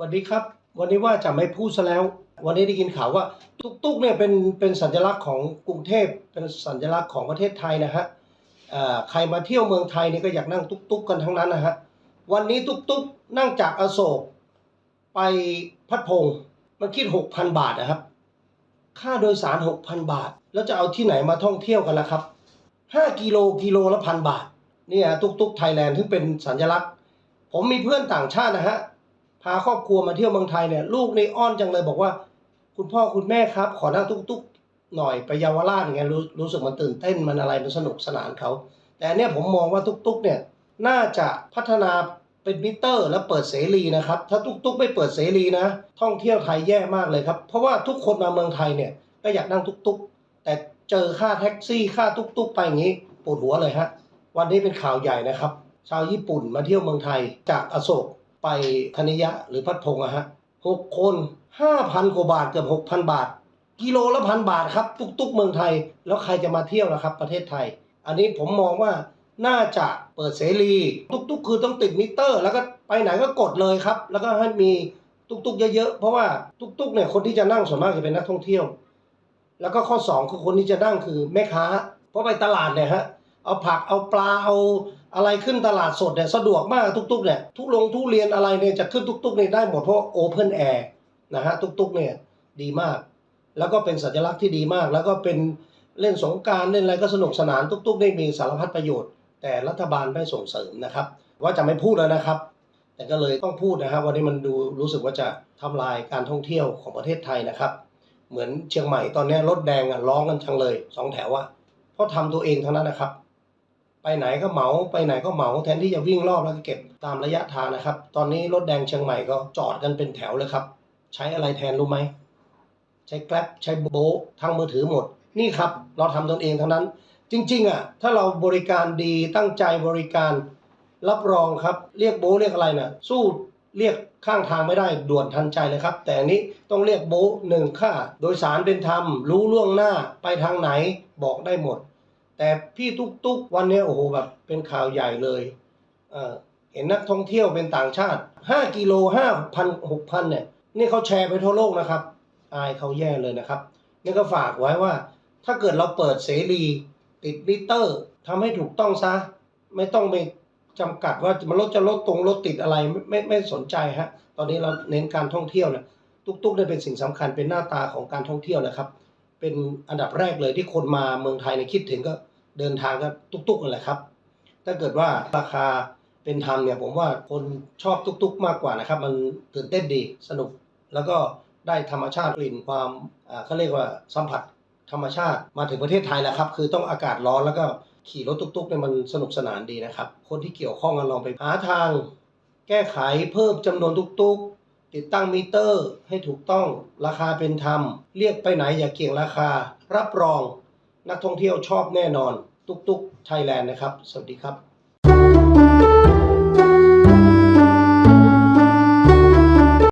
สวัสดีครับ วันนี้ว่าจะไม่พูดซะแล้ว วันนี้ได้ยินข่าวว่าตุ๊กเนี่ยเป็นเป็นสัญลักษณ์ของกรุงเทพเป็นสัญลักษณ์ของประเทศไทยนะฮะใครมาเที่ยวเมืองไทยนี่ก็อยากนั่งตุ๊กๆกันทั้งนั้นนะฮะวันนี้ตุ๊กนั่งจากอโศก ไปพัดพงศ์มันคิด6,000บาทนะครับ ค่าโดยสาร6,000บาท แล้วจะเอาที่ไหนมาท่องเที่ยวกันล่ะครับ5กิโลกิโลละพันบาทเนี่ยตุ๊กไทยแลนด์ที่เป็นสัญลักษณ์ ผมมีเพื่อนต่างชาตินะฮะ พาครอบครัวมาเที่ยวเมืองไทยเนี่ยลูกในอ้อนจังเลยบอกว่า คุณพ่อคุณแม่ครับ ขอนั่งตุ๊กๆหน่อยไปเยาวราชอย่างเงี้ยรู้รู้สึกมันตื่นเต้นมันอะไรมันสนุกสนานเขา แต่อันเนี่ยผมมองว่าตุ๊กๆเนี่ยน่าจะพัฒนาเป็นมิเตอร์ แล้วเปิดเสรีนะครับ ถ้าตุ๊กๆไม่เปิดเสรีนะ ท่องเที่ยวไทยแย่มากเลยครับเพราะว่าทุกคนมาเมืองไทยเนี่ยก็อยากนั่งตุ๊กๆ แต่เจอค่าแท็กซี่ค่าตุ๊กๆ ไปอย่างนี้ปวดหัวเลยฮะวันนี้เป็นข่าวใหญ่นะครับ ชาวญี่ปุ่นมาเที่ยวเมืองไทยจากอโศก ไปคณิยะหรือพัดพงษ์อะฮะหกคนห้าพันกว่าบาทเกือบหกพันบาท กิโลละพันบาทครับ ตุกๆเมืองไทย แล้วใครจะมาเที่ยวนะครับ ประเทศไทย อันนี้ผมมองว่าน่าจะเปิดเสรี ตุกๆคือต้องติดมิเตอร์ แล้วก็ไปไหนก็กดเลยครับ แล้วก็ให้มีตุกๆเยอะๆเพราะว่าตุกๆเนี่ยคนที่จะนั่งส่วนมากจะเป็นนักท่องเที่ยว แล้วก็ข้อสองคือคนที่จะนั่งคือแม่ค้าเพราะไปตลาดเนี่ยฮะ เอาผักเอาปลาเอาอะไรขึ้นตลาดสดเนี่ยสะดวกมากทุกๆเนี่ยทุกลงทุเรียนอะไรเนี่ยจะขึ้นทุกๆเนี่ยได้หมดเพราะโอเพนแอร์นะฮะทุกๆเนี่ยดีมาก แล้วก็เป็นสัญลักษณ์ที่ดีมาก แล้วก็เป็นเล่นสงการเล่นอะไรก็สนุกสนานทุกๆได้มีสารพัดประโยชน์ แต่รัฐบาลไม่ส่งเสริมนะครับ ว่าจะไม่พูดแล้วนะครับ แต่ก็เลยต้องพูดนะครับวันนี้มันดูรู้สึกว่าจะทำลายการท่องเที่ยวของประเทศไทยนะครับ เหมือนเชียงใหม่ตอนนี้รถแดงอะร้องกันจังเลยสองแถวอะเพราะทำตัวเองทั้งนั้นนะครับ ไปไหนก็เหมาไปไหนก็เหมาแทนที่จะวิ่งรอบแล้วก็เก็บตามระยะทางนะครับ ตอนนี้รถแดงเชียงใหม่ก็จอดกันเป็นแถวเลยครับ ใช้อะไรแทนรู้ไหมใช้แกร็บใช้โบทั้งมือถือหมด นี่ครับ เราทำตนเองทั้งนั้น จริงๆอะถ้าเราบริการดีตั้งใจบริการ รับรองครับเรียกโบเรียกอะไรนะ่ะ สู้เรียกข้างทางไม่ได้ด่วนทันใจเลยครับ แต่อันนี้ต้องเรียกโบหนึ่งค่า โดยสารเป็นธรรม รู้ล่วงหน้าไปทางไหนบอกได้หมด แต่พี่ตุ๊กตุ๊กวันนี้โอ้โหแบบเป็นข่าวใหญ่เลยเอ่อเห็นนักท่องเที่ยวเป็นต่างชาติ 5 กิโล5พัน6พันเนี่ยนี่เขาแชร์ไปทั่วโลกนะครับ อายเขาแย่เลยนะครับ นี่ก็ฝากไว้ว่า ถ้าเกิดเราเปิดเสรีติดมิเตอร์ทำให้ถูกต้องซะ ไม่ต้องไปจำกัดว่ามันรถจะลดตรงรถติดอะไรไม่ไม่ไม่สนใจฮะตอนนี้เราเน้นการท่องเที่ยวเนะตุกๆเนี่ยเป็นสิ่งสำคัญเป็นหน้าตาของการท่องเที่ยวนะครับ เป็นอันดับแรกเลยที่คนมาเมืองไทยเนี่ยคิดถึงก็ เดินทางก็ตุกๆนั่นแหละครับ ถ้าเกิดว่าราคาเป็นธรรมเนี่ยผมว่าคนชอบตุกๆมากกว่านะครับ มันตื่นเต้นดีสนุก แล้วก็ได้ธรรมชาติกลิ่นความอ่าเขาเรียกว่าสัมผัสธรรมชาติมาถึงประเทศไทยแล้วครับ คือต้องอากาศร้อนแล้วก็ขี่รถตุกๆเนี่ยมันสนุกสนานดีนะครับ คนที่เกี่ยวข้องกันลองไปหาทาง แก้ไขเพิ่มจำนวนตุกๆ ติดตั้งมิเตอร์ให้ถูกต้องราคาเป็นธรรม เรียกไปไหนอย่าเกี่ยงราคา รับรอง นักท่องเที่ยวชอบแน่นอน ตุกๆไทยแลนด์นะครับ สวัสดีครับ